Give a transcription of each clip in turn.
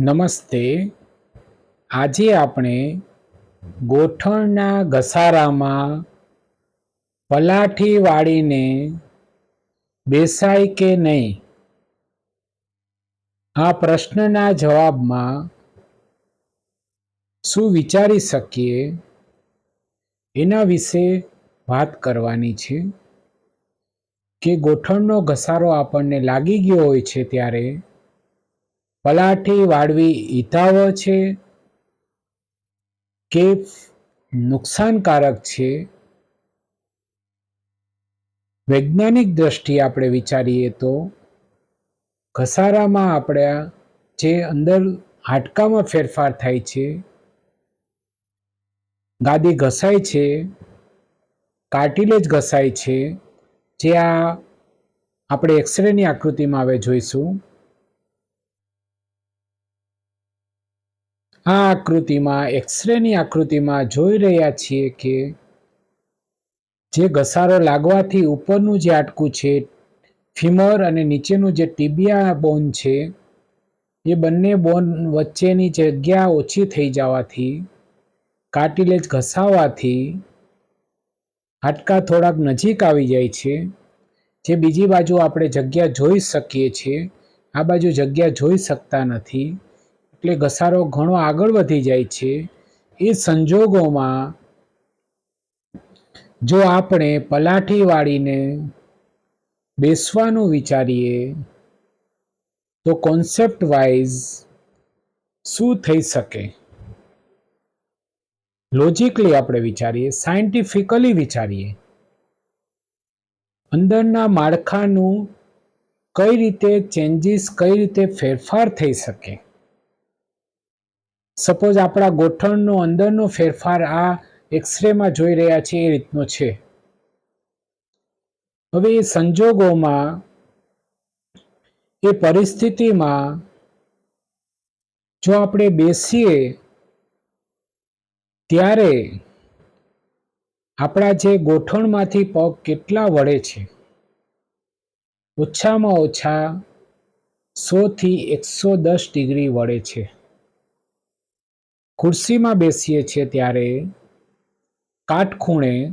નમસ્તે. આજે આપણે ગોઠણના ઘસારામાં પલાઠી વાળીને બેસાય કે નહીં? આ પ્રશ્નના જવાબમાં શું વિચારી શકીએ? એના વિશે વાત કરવાની છે. કે ગોઠણનો ઘસારો આપણને લાગી ગયો હોય છે ત્યારે પલાઠી વાળવી હિતાવ છે કે નુકસાનકારક છે? વૈજ્ઞાનિક દ્રષ્ટિએ આપણે વિચારીએ તો ઘસારામાં આપણે જે અંદર હાડકામાં ફેરફાર થાય છે, ગાદી ઘસાય છે, કાર્ટિલેજ ઘસાય છે, જે આ આપણે એક્સરેની આકૃતિમાં હવે જોઈશું. આ આકૃતિમાં એક્સરેની આકૃતિમાં જોઈ રહ્યા છીએ કે જે ઘસારો લાગવાથી ઉપરનું જે આટકું છે, ફિમર અને નીચેનું જે ટીબિયા બોન છે, એ બંને બોન વચ્ચેની જગ્યા ઓછી થઈ જવાથી, કાર્ટિલેજ ઘસાવાથી હાડકા થોડાક નજીક આવી જાય છે. જે બીજી બાજુ આપણે જગ્યા જોઈ શકીએ છીએ, આ બાજુ જગ્યા જોઈ શકતા નથી. એટલે ઘસારો ઘણો આગળ વધી જાય છે. એ સંજોગોમાં જો આપણે પલાઠી વાળીને બેસવાનું વિચારીએ, તો કોન્સેપ્ટ વાઇઝ શું થઈ શકે? લોજિકલી આપણે વિચારીએ સાયન્ટિફિકલી વિચારીએ, અંદરના માળખાનું કઈ રીતે ચેન્જીસ કઈ રીતે ફેરફાર થઈ શકે? સપોઝ આપણા ગોઠણનો, અંદરનો ફેરફાર આ એક્સરેમાં જોઈ રહ્યા છે એ રીતનો છે. હવે એ સંજોગોમાં, એ પરિસ્થિતિમાં, જો આપણે બેસીએ, ત્યારે આપણા જે ગોઠણમાંથી પગ કેટલા વળે છે? ઓછામાં ઓછા સોથી એકસો દસ ડિગ્રી વળે છે. ખુરશીમાં બેસીએ છીએ ત્યારે કાટખૂણે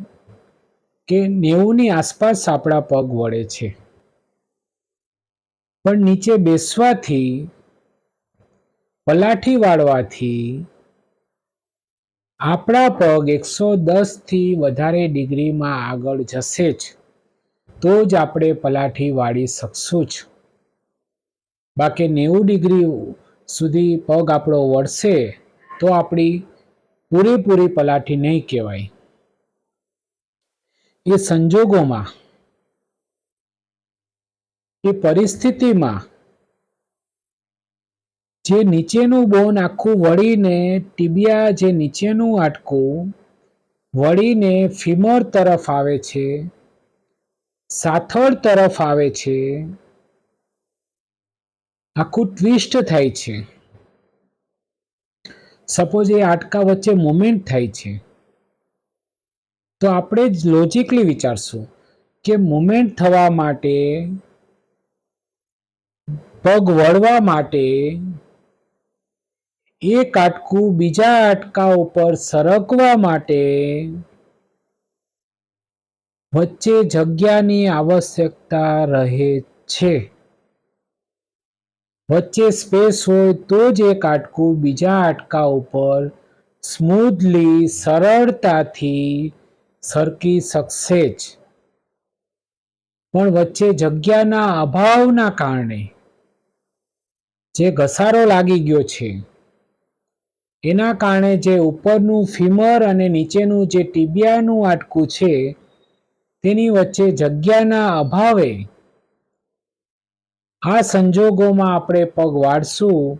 કે નેવુંની આસપાસ આપણા પગ વળે છે. પણ નીચે બેસવાથી, પલાઠી વાળવાથી આપણા પગ એકસો દસથી વધારે ડિગ્રીમાં આગળ જશે જ, તો જ આપણે પલાઠી વાળી શકશું જ. બાકી નેવું ડિગ્રી સુધી પગ આપણો વળશે તો આપણી પૂરેપૂરી પલાઠી નહીં કહેવાય. એ સંજોગોમાં, એ પરિસ્થિતિમાં, જે નીચેનું બોન આખું વળીને, ટીબિયા જે નીચેનું આટકું, વળીને ફિમર તરફ આવે છે, સાથળ તરફ આવે છે, આખું ટ્વિસ્ટ થાય છે. સપોઝ એ આટકા વચ્ચે મુમેન્ટ થાય છે. તો આપણે જ લોજિકલી વિચારશું કે મુમેન્ટ થવા માટે, પગ વળવા માટે, એક આટકું બીજા આટકા ઉપર સરકવા માટે, વચ્ચે જગ્યાની આવશ્યકતા રહે છે. વચ્ચે સ્પેસ હોય તો જ એક આટકું બીજા આટકા ઉપર સ્મૂધલી સરળતાથી સરકી શકશે જ. પણ વચ્ચે જગ્યાના અભાવના કારણે જે ઘસારો લાગી ગયો છે, એના કારણે જે ઉપરનું ફિમર અને નીચેનું જે ટીબિયાનું આટકું છે, તેની વચ્ચે જગ્યાના અભાવે આ સંજોગોમાં આપણે પગ વાળશું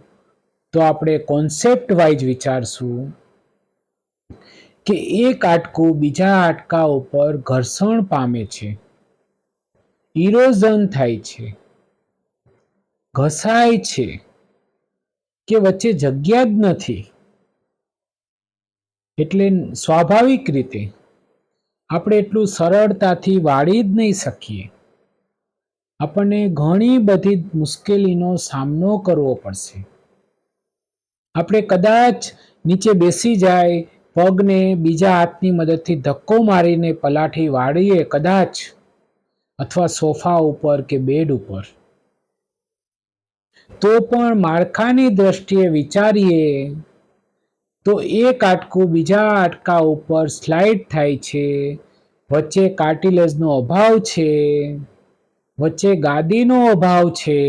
તો આપણે કોન્સેપ્ટ વાઇઝ વિચારશું કે એક આટકું બીજા આટકા ઉપર ઘર્ષણ પામે છે. ઇરોઝન થાય છે. ઘસાય છે કે વચ્ચે જગ્યા જ નથી. એટલે સ્વાભાવિક રીતે આપણે એટલું સરળતાથી વાળી જ નહીં શકીએ. આપણને ઘણી બધી મુશ્કેલીનો સામનો કરવો પડશે. આપણે કદાચ નીચે બેસી જાય, પગને બીજા હાથની મદદથી ધક્કો મારીને પલાઠી વાળીએ કદાચ, અથવા સોફા ઉપર કે બેડ ઉપર. તો પણ માળખાની દ્રષ્ટિએ વિચારીએ, તો એક આટકું બીજા આટકા ઉપર સ્લાઇડ થાય છે, વચ્ચે કાર્ટિલેજનો અભાવ છે. વચ્ચે ગાદીનો અભાવ છે.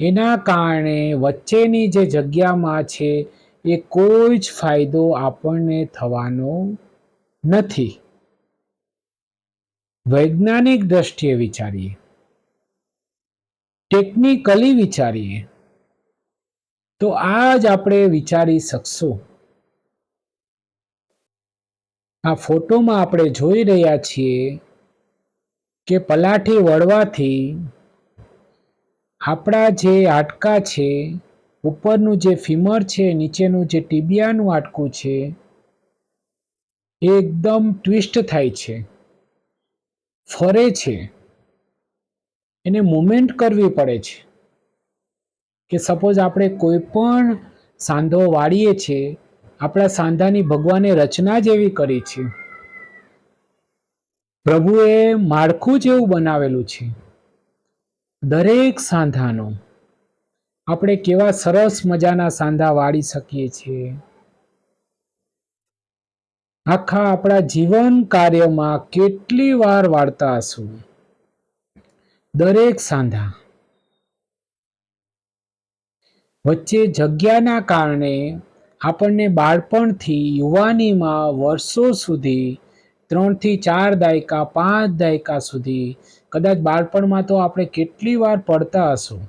એના કારણે વચ્ચેની જે જગ્યામાં છે, એ કોઈ જ ફાયદો આપણને થવાનો નથી. વૈજ્ઞાનિક દ્રષ્ટિએ વિચારીએ, ટેકનિકલી વિચારીએ, તો આ જ આપણે વિચારી શકશું. આ ફોટોમાં આપણે જોઈ રહ્યા છીએ કે પલાઠી વળવાથી આપણા જે હાડકા છે, ઉપરનું જે ફીમર છે, નીચેનું જે ટીબિયાનું હાડકું છે, એ એકદમ ટ્વિસ્ટ થાય છે, ફરે છે, એને મુમેન્ટ કરવી પડે છે. કે સપોઝ આપણે કોઈ પણ સાંધો વાળીએ છીએ, આપણા સાંધાની ભગવાને રચના જ એવી કરી છે. પ્રભુએ માળખું જેવું બનાવેલું છે. દરેક સાંધાનો. આપણે કેવા સરસ મજાના સાંધા વાળી શકીએ છીએ. આખા આપણા જીવન કાર્યમાં કેટલી વાર વાળતા હશું. દરેક સાંધા. વચ્ચે જગ્યાના કારણે આપણને બાળપણથી યુવાનીમાં વર્ષો સુધી ત્રણથી ચાર દાયકા, પાંચ દાયકા સુધી. કદાચ બાળપણમાં તો આપણે કેટલી વાર પડતા હશું.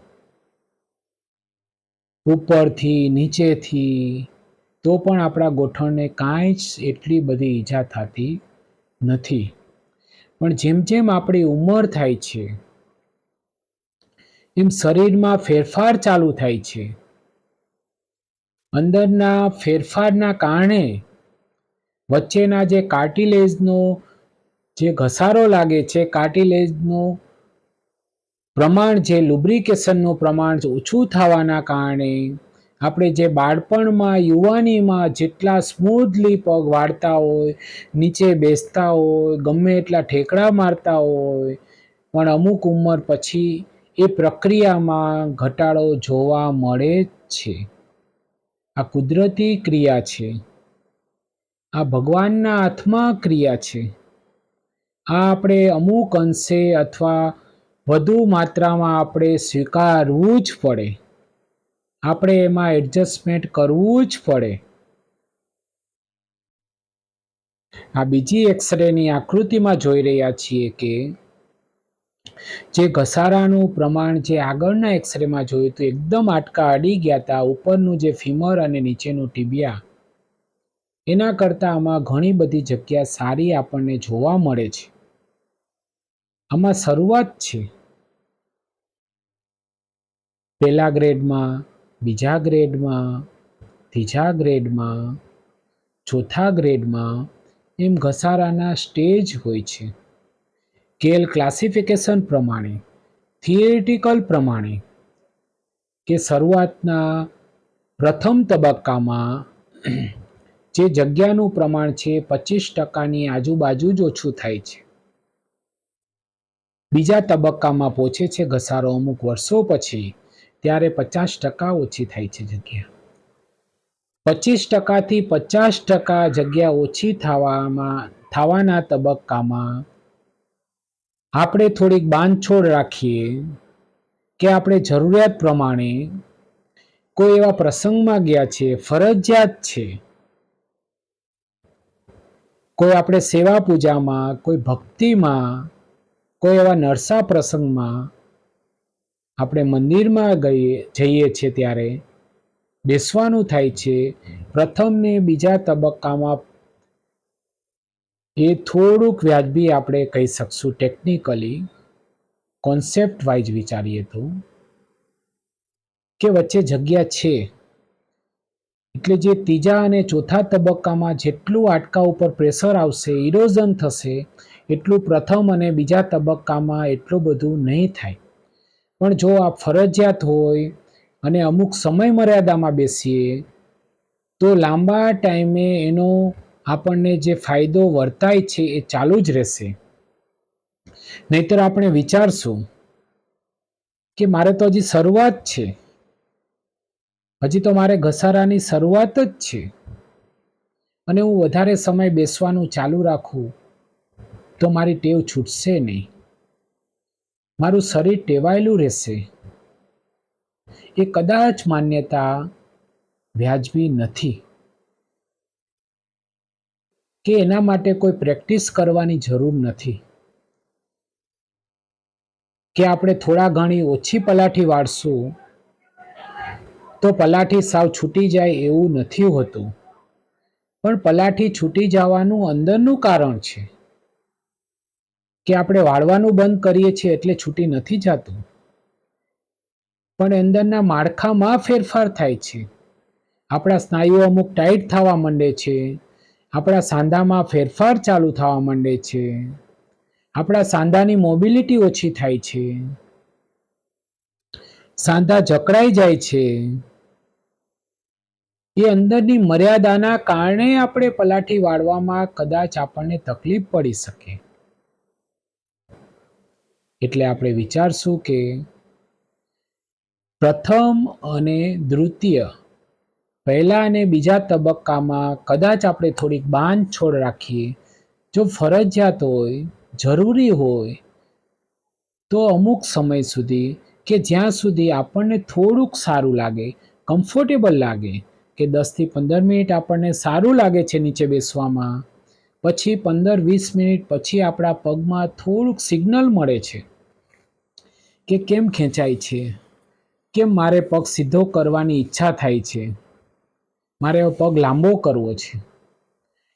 ઉપરથી, નીચેથી. તો પણ આપણા ગોઠણને કાંઈ જ એટલી બધી ઈજા થતી નથી. પણ જેમ જેમ આપણી ઉંમર થાય છે, એમ શરીરમાં ફેરફાર ચાલુ થાય છે. અંદરના ફેરફારના કારણે વચ્ચેના જે કાર્ટિલેજનો જે ઘસારો લાગે છે, કાર્ટિલેજનું પ્રમાણ જે લુબ્રિકેશનનું પ્રમાણ ઓછું થવાના કારણે આપણે જે બાળપણમાં, યુવાનીમાં જેટલા સ્મૂથલી પગ વાળતા હોય, નીચે બેસતા હોય, ગમે એટલા ઠેકડા મારતા હોય, પણ અમુક ઉંમર પછી એ પ્રક્રિયામાં ઘટાડો જોવા મળે છે. આ કુદરતી ક્રિયા છે. આ ભગવાનના હાથમાં ક્રિયા છે. આ આપણે અમુક અંશે અથવા વધુ માત્રામાં આપણે સ્વીકારવું જ પડે. આપણે એમાં એડજસ્ટમેન્ટ કરવું જ પડે. આ બીજી એક્સરેની આકૃતિમાં જોઈ રહ્યા છીએ કે જે ઘસારાનું પ્રમાણ જે આગળના એક્સરેમાં જોયું હતું, એકદમ આટકા અડી ગયા હતા ઉપરનું જે ફીમર અને નીચેનું ટીબિયા એના કરતાં આમાં ઘણી બધી જગ્યા સારી આપણને જોવા મળે છે. આમાં શરૂઆત છે. પહેલા ગ્રેડમાં, બીજા ગ્રેડમાં, ત્રીજા ગ્રેડમાં, ચોથા ગ્રેડમાં એમ ઘસારાના સ્ટેજ હોય છે. કેલ ક્લાસિફિકેશન પ્રમાણે, થિયરિટિકલ પ્રમાણે કે શરૂઆતના પ્રથમ તબક્કામાં જે જગ્યાનું પ્રમાણ છે પચીસ ટકાની આજુબાજુ જ ઓછું થાય છે. બીજા તબક્કામાં પહોંચે છે ઘસારો અમુક વર્ષો પછી, ત્યારે પચાસ ટકા ઓછી થાય છે જગ્યા. પચીસ ટકાથી પચાસ ટકા જગ્યા ઓછી થવામાં, થવાના તબક્કામાં આપણે થોડીક બાંધછોડ રાખીએ કે આપણે જરૂરિયાત પ્રમાણે કોઈ એવા પ્રસંગમાં ગયા છે ફરજિયાત છે કોઈ આપણે સેવા પૂજામાં, કોઈ ભક્તિમાં, કોઈ એવા નરસા પ્રસંગમાં આપણે મંદિરમાં ગઈએ જઈએ છીએ ત્યારે બેસવાનું થાય છે. પ્રથમ ને બીજા તબક્કામાં એ થોડુંક વ્યાજબી આપણે કહી શકશું ટેકનિકલી કોન્સેપ્ટ વાઇઝ વિચારીએ તો. કે વચ્ચે જગ્યા છે. એટલે જે ત્રીજા અને ચોથા તબક્કામાં જેટલું આટકા ઉપર પ્રેશર આવશે ઇરોઝન થશે, એટલું પ્રથમ અને બીજા તબક્કામાં એટલું બધું નહીં થાય. પણ જો આ ફરજિયાત હોય અને અમુક સમય મર્યાદામાં બેસીએ, તો લાંબા ટાઈમે એનો આપણને જે ફાયદો વર્તાય છે એ ચાલુ જ રહેશે. નહીતર આપણે વિચારશું કે મારે તો હજી શરૂઆત છે. હજી તો મારે ઘસારાની શરૂઆત જ છે. અને હું વધારે સમય બેસવાનું ચાલુ રાખું, તો મારી ટેવ છૂટશે નહીં. મારું શરીર ટેવાયેલું રહેશે. એ કદાચ માન્યતા વ્યાજબી નથી. કે એના માટે કોઈ પ્રેક્ટિસ કરવાની જરૂર નથી. કે આપણે થોડા ઘણી ઓછી પલાઠી વાળશું તો પલાઠી સાવ છૂટી જાય એવું નથી હોતું. પણ પલાઠી છૂટી જવાનું અંદરનું કારણ છે. કે આપણે વાળવાનું બંધ કરીએ છીએ એટલે છૂટી નથી જતું. પણ અંદરના માળખામાં ફેરફાર થાય છે. આપણા સ્નાયુઓ અમુક ટાઈટ થવા માંડે છે. આપણા સાંધામાં ફેરફાર ચાલુ થવા માંડે છે. આપણા સાંધાની મોબિલિટી ઓછી થાય છે. સાંધા જકડાઈ જાય છે. એ અંદરની મર્યાદાના કારણે આપણે પલાઠી વાળવામાં કદાચ આપણને તકલીફ પડી શકે. એટલે આપણે વિચારશું કે પ્રથમ અને દ્વિતીય, પહેલા અને બીજા તબક્કામાં કદાચ આપણે થોડીક બાંધછોડ રાખીએ. જો ફરજિયાત હોય, જરૂરી હોય, તો અમુક સમય સુધી કે જ્યાં સુધી આપણને થોડુંક સારું લાગે કમ્ફર્ટેબલ લાગે કે દસથી પંદર મિનિટ આપણને સારું લાગે છે નીચે બેસવામાં, પછી પંદર વીસ મિનિટ પછી આપણા પગમાં થોડુંક સિગ્નલ મળે છે કે કેમ ખેંચાય છે, કેમ મારે પગ સીધો કરવાની ઈચ્છા થાય છે, મારે પગ લાંબો કરવો છે.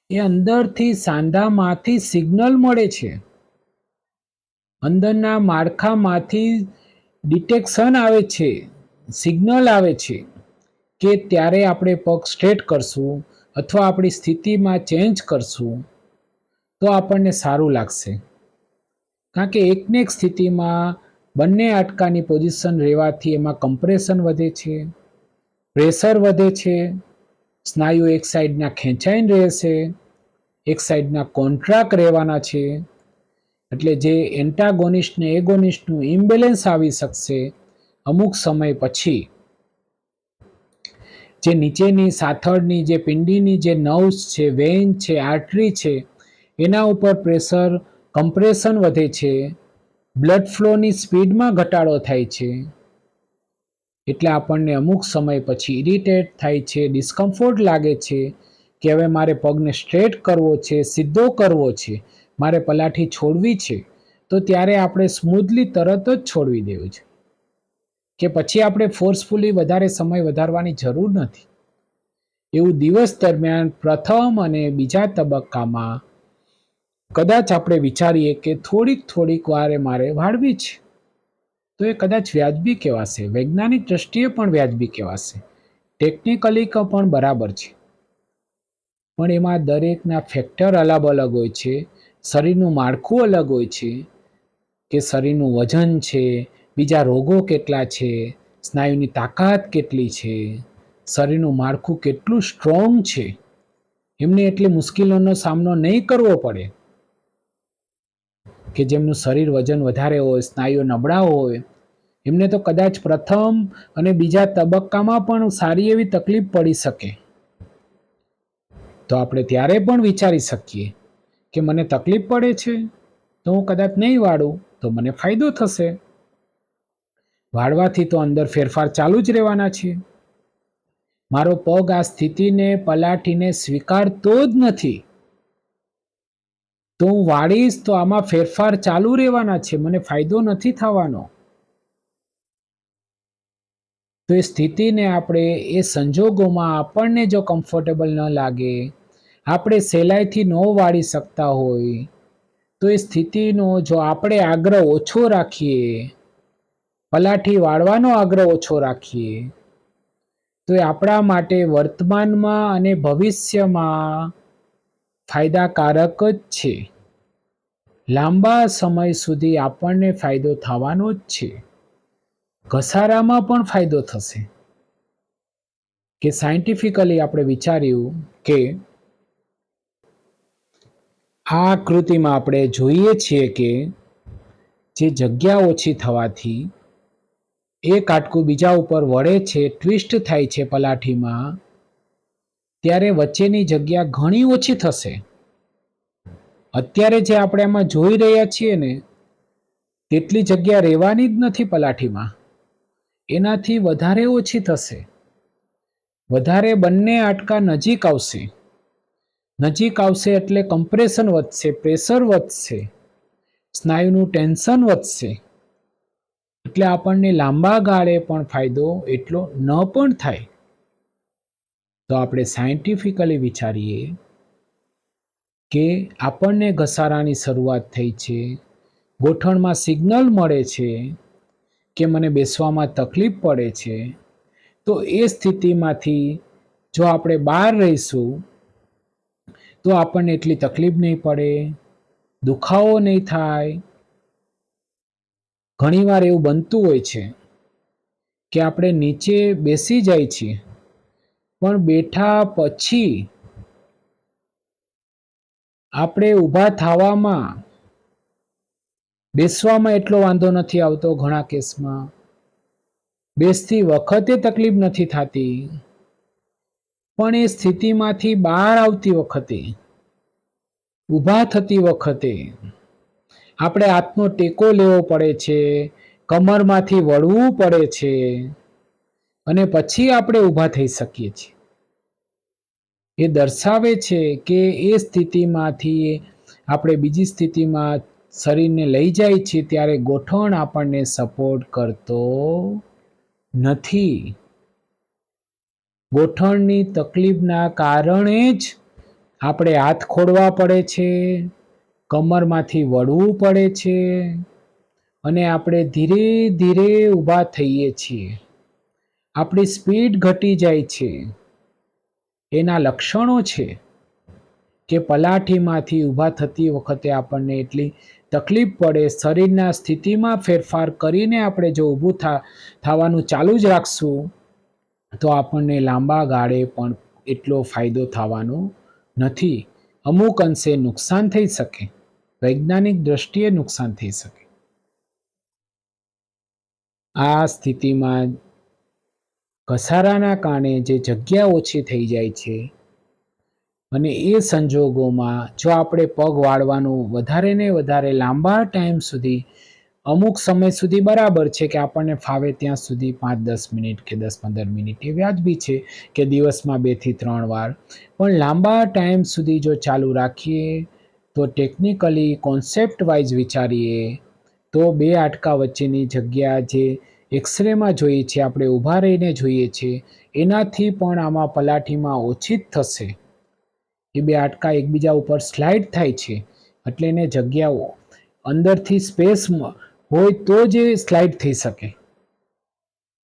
એ અંદરથી સાંધામાંથી સિગ્નલ મળે છે. અંદરના માળખામાંથી ડિટેક્શન આવે છે, સિગ્નલ આવે છે. કે ત્યારે આપણે પગ સ્ટ્રેટ કરશું અથવા આપણી સ્થિતિમાં ચેન્જ કરશું, તો આપણને સારું લાગશે. કારણ કે એકને એક સ્થિતિમાં બંને આટકાની પોઝિશન રહેવાથી એમાં કમ્પ્રેશન વધે છે પ્રેશર વધે છે, સ્નાયુ એક સાઈડના ખેંચાઈને રહેશે, એક સાઈડના કોન્ટ્રાક્ટ રહેવાના છે, એટલે જે એન્ટાગોનિસ્ટ ને એગોનિસ્ટનું ઇમ્બેલેન્સ આવી શકશે અમુક સમય પછી. જે નીચેની સાથળની જે પિંડીની જે નર્વ્સ છે, વેન છે, આર્ટરી છે, એના ઉપર પ્રેશર કમ્પ્રેશન વધે છે, બ્લડ ફ્લોની સ્પીડમાં ઘટાડો થાય છે. એટલે આપણને અમુક સમય પછી ઇરિટેટ થાય છે, ડિસ્કમ્ફોર્ટ લાગે છે કે હવે મારે પગને સ્ટ્રેટ કરવો છે, સીધો કરવો છે, મારે પલાઠી છોડવી છે, તો ત્યારે આપણે સ્મૂધલી તરત જ છોડવી દેવું છે. કે પછી આપણે ફોર્સફુલી વધારે સમય વધારવાની જરૂર નથી. એવું દિવસ દરમિયાન પ્રથમ અને બીજા તબક્કામાં કદાચ આપણે વિચારીએ કે થોડીક થોડીક વારે મારે વાળવી છે. તો એ કદાચ વ્યાજબી કહેવાશે, વૈજ્ઞાનિક દ્રષ્ટિએ પણ વ્યાજબી કહેવાશે. ટેકનિકલી પણ બરાબર છે. પણ એમાં દરેકના ફેક્ટર અલગ અલગ હોય છે, શરીરનું માળખું અલગ હોય છે, કે શરીરનું વજન છે બીજા રોગો કેટલા છે? સ્નાયુની તાકાત કેટલી છે? શરીરનું માળખું કેટલું સ્ટ્રોંગ છે? એમને એટલી મુશ્કેલીઓનો સામનો નહીં કરવો પડે. કે જેમનું શરીર વજન વધારે હોય, સ્નાયુઓ નબળા હોય, એમને તો કદાચ પ્રથમ અને બીજા તબક્કામાં પણ સારી એવી તકલીફ પડી શકે. તો આપણે ત્યારે પણ વિચારી શકીએ કે મને તકલીફ પડે છે? તો હું કદાચ નહીં વાળું, તો મને ફાયદો થશે. વાળવાથી તો અંદર ફેરફાર ચાલુ જ રહેવાના છે. મારો પગ આ સ્થિતિને પલાઠીને સ્વીકારતો જ નથી. તો હું વાળીશ તો આમાં ફેરફાર ચાલુ રહેવાના છે. મને ફાયદો નથી થવાનો. તો એ સ્થિતિને આપણે એ સંજોગોમાં આપણને જો કમ્ફર્ટેબલ ન લાગે, આપણે સહેલાઈથી ન વાળી શકતા હોય, તો એ સ્થિતિનો જો આપણે આગ્રહ ઓછો રાખીએ પલાઠી વાળવાનો આગ્રહ ઓછો રાખીએ. તો એ આપણા માટે વર્તમાનમાં અને ભવિષ્યમાં ફાયદાકારક જ છે. લાંબા સમય સુધી આપણને ફાયદો થવાનો જ છે. ઘસારામાં પણ ફાયદો થશે. કે સાયન્ટિફિકલી આપણે વિચાર્યું કે આ આકૃતિમાં આપણે જોઈએ છીએ કે જે જગ્યા ઓછી થવાથી એક કાટકું બીજા ઉપર વળે છે ટ્વિસ્ટ થાય છે પલાઠીમાં, ત્યારે વચ્ચેની જગ્યા ઘણી ઓછી થશે. અત્યારે જે આપણે આમાં જોઈ રહ્યા છીએ ને, તેટલી જગ્યા રહેવાની જ નથી પલાઠીમાં. એનાથી વધારે ઓછી થશે. વધારે બંને આટકા નજીક આવશે. નજીક આવશે એટલે કમ્પ્રેશન વધશે પ્રેશર વધશે. સ્નાયુનું ટેન્શન વધશે. એટલે આપણને લાંબા ગાળે પણ ફાયદો એટલો ન પણ થાય. તો આપણે સાયન્ટિફિકલી વિચારીએ કે આપણને ઘસારાની શરૂઆત થઈ છે, ગોઠણમાં સિગ્નલ મળે છે કે મને બેસવામાં તકલીફ પડે છે, તો એ સ્થિતિમાંથી જો આપણે બહાર રહીશું, તો આપણને એટલી તકલીફ નહીં પડે, દુખાવો નહીં થાય ઘણીવાર એવું બનતું હોય છે કે આપણે નીચે બેસી જાય છીએ, પણ બેઠા પછી આપણે ઊભા થવામાં બેસવામાં એટલો વાંધો નથી આવતો ઘણા કેસમાં. બેસતી વખતે તકલીફ નથી થતી, પણ એ સ્થિતિમાંથી બહાર આવતી વખતે, ઊભા થતી વખતે આપણે હાથનો ટેકો લેવો પડે છે, કમરમાંથી વળવું પડે છે અને પછી આપણે ઊભા થઈ શકીએ છીએ. એ દર્શાવે છે કે એ સ્થિતિમાંથી આપણે બીજી સ્થિતિમાં શરીરને લઈ જાય છે ત્યારે ગોઠણ આપણને સપોર્ટ કરતો નથી. ગોઠણની તકલીફના કારણે જ આપણે હાથ ખોડવા પડે છે. કમરમાંથી વળવું પડે છે. અને આપણે ધીરે ધીરે ઊભા થઈએ છીએ. આપણી સ્પીડ ઘટી જાય છે. એના લક્ષણો છે કે પલાઠીમાંથી ઊભા થતી વખતે આપણને એટલી તકલીફ પડે, શરીરના સ્થિતિમાં ફેરફાર કરીને આપણે જો ઊભું થવાનું ચાલુ જ રાખશું, તો આપણને લાંબા ગાળે પણ એટલો ફાયદો થવાનો નથી. અમુક અંશે નુકસાન થઈ શકે. વૈજ્ઞાનિક દ્રષ્ટિએ નુકસાન થઈ શકે. આ સ્થિતિમાં ઘસારાના કારણે જે જગ્યા ઓછી થઈ જાય છે અને એ સંજોગોમાં જો આપણે પગ વાળવાનું વધારે ને વધારે લાંબા ટાઈમ સુધી, અમુક સમય સુધી બરાબર છે કે આપણને ફાવે ત્યાં સુધી પાંચ, દસ મિનિટ કે દસ, પંદર મિનિટ એ વ્યાજબી છે કે દિવસમાં બેથી ત્રણ વાર. પણ લાંબા ટાઈમ સુધી જો ચાલુ રાખીએ તો ટેકનિકલી કોન્સેપ્ટ વાઇઝ વિચારીએ, તો બે આટકા વચ્ચેની જગ્યા જે એક્સરેમાં જોઈએ છે, આપણે ઊભા રહીને જોઈએ છે, એનાથી પણ આમાં પલાઠીમાં ઓછી જ થશે. એ બે આટકા એકબીજા ઉપર સ્લાઇડ થાય છે, એટલે એને જગ્યાઓ અંદરથી સ્પેસ હોય તો જ એ સ્લાઇડ થઈ શકે.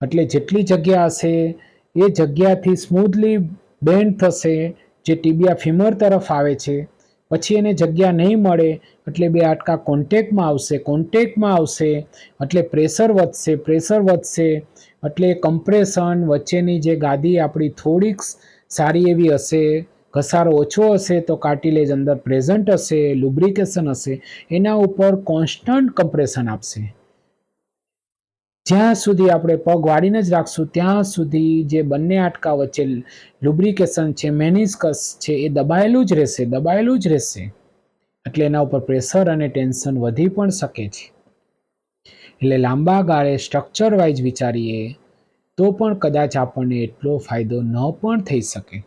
એટલે જેટલી જગ્યા હશે, એ જગ્યાથી સ્મૂથલી બેન્ડ થશે, જે ટીબિયા ફિમર તરફ આવે છે પછી એને જગ્યા નહીં મળે, એટલે બે આટકા કોન્ટેકમાં આવશે કોન્ટેકમાં આવશે, એટલે પ્રેશર વધશે પ્રેશર વધશે, એટલે કમ્પ્રેશન વચ્ચેની જે ગાદી આપણી થોડીક સારી એવી હશે, ઘસારો ઓછો હશે તો કાર્ટિલેજ અંદર પ્રેઝન્ટ હશે લુબ્રિકેશન હશે, એના ઉપર કોન્સ્ટન્ટ કમ્પ્રેશન આપશે. જ્યાં સુધી આપણે પગ વાળીને જ રાખશું, ત્યાં સુધી જે બંને આટકા વચ્ચે લુબ્રિકેશન છે, મેનિસ્કસ છે, એ દબાયેલું જ રહેશે, દબાયેલું જ રહેશે. એટલે એના ઉપર પ્રેશર અને ટેન્શન વધી પણ શકે છે. એટલે લાંબા ગાળે સ્ટ્રક્ચર વાઇઝ વિચારીએ, તો પણ કદાચ આપણને એટલો ફાયદો ન પણ થઈ શકે.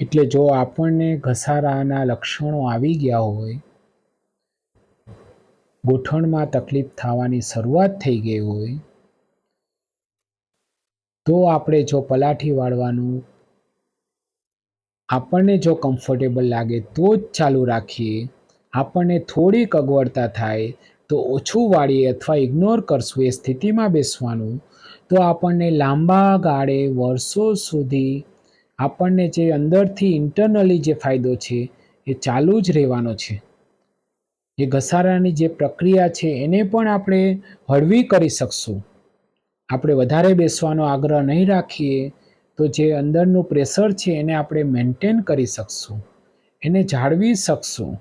એટલે જો આપણને ઘસારાના લક્ષણો આવી ગયા હોય ગોઠણમાં તકલીફ થવાની શરૂઆત થઈ ગઈ હોય, તો આપણે જો પલાઠી વાળવાનું આપણને જો કમ્ફર્ટેબલ લાગે તો જ ચાલુ રાખીએ. આપણને થોડીક અગવડતા થાય તો ઓછું વાળીએ અથવા ઇગ્નોર કરશું એ સ્થિતિમાં બેસવાનું. તો આપણને લાંબા ગાળે વર્ષો સુધી આપણને જે અંદરથી ઇન્ટરનલી જે ફાયદો છે એ ચાલુ જ રહેવાનો છે. એ ઘસારાની જે પ્રક્રિયા છે, એને પણ આપણે હળવી કરી શકશું. આપણે વધારે બેસવાનો આગ્રહ નહીં રાખીએ તો જે અંદરનું પ્રેશર છે, એને આપણે મેન્ટેન કરી શકશું. એને જાળવી શકશું.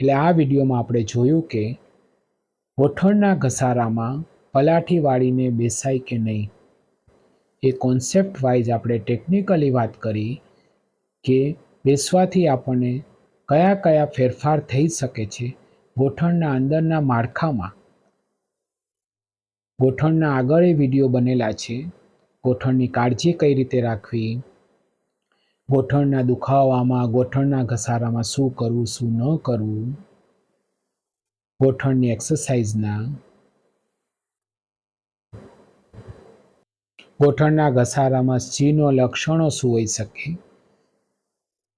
એટલે આ વિડીયોમાં આપણે જોયું કે ગોઠણના ઘસારામાં પલાઠી વાળીને બેસાય કે નહીં. એ કોન્સેપ્ટ વાઇઝ આપણે ટેકનિકલી વાત કરી કે બેસવાથી આપણને કયા કયા ફેરફાર થઈ શકે છે ગોઠણના અંદરના માળખામાં ગોઠણના આગળ એ વીડિયો બનેલા છે. ગોઠણની કાળજી કઈ રીતે રાખવી? ગોઠણના દુખાવામાં, ગોઠણના ઘસારામાં શું કરવું, શું ન કરવું? ગોઠણની એક્સરસાઇઝના ગોઠણના ઘસારામાં સ્ત્રીનો લક્ષણો શું હોઈ શકે?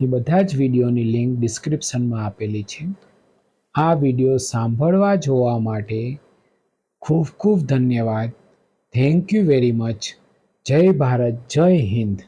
એ બધા જ વિડીયોની લિંક ડિસ્ક્રિપ્શનમાં આપેલી છે. આ વીડિયો સાંભળવા જોવા માટે ખૂબ ખૂબ ધન્યવાદ. થેન્ક યુ વેરી મચ જય ભારત, જય હિન્દ.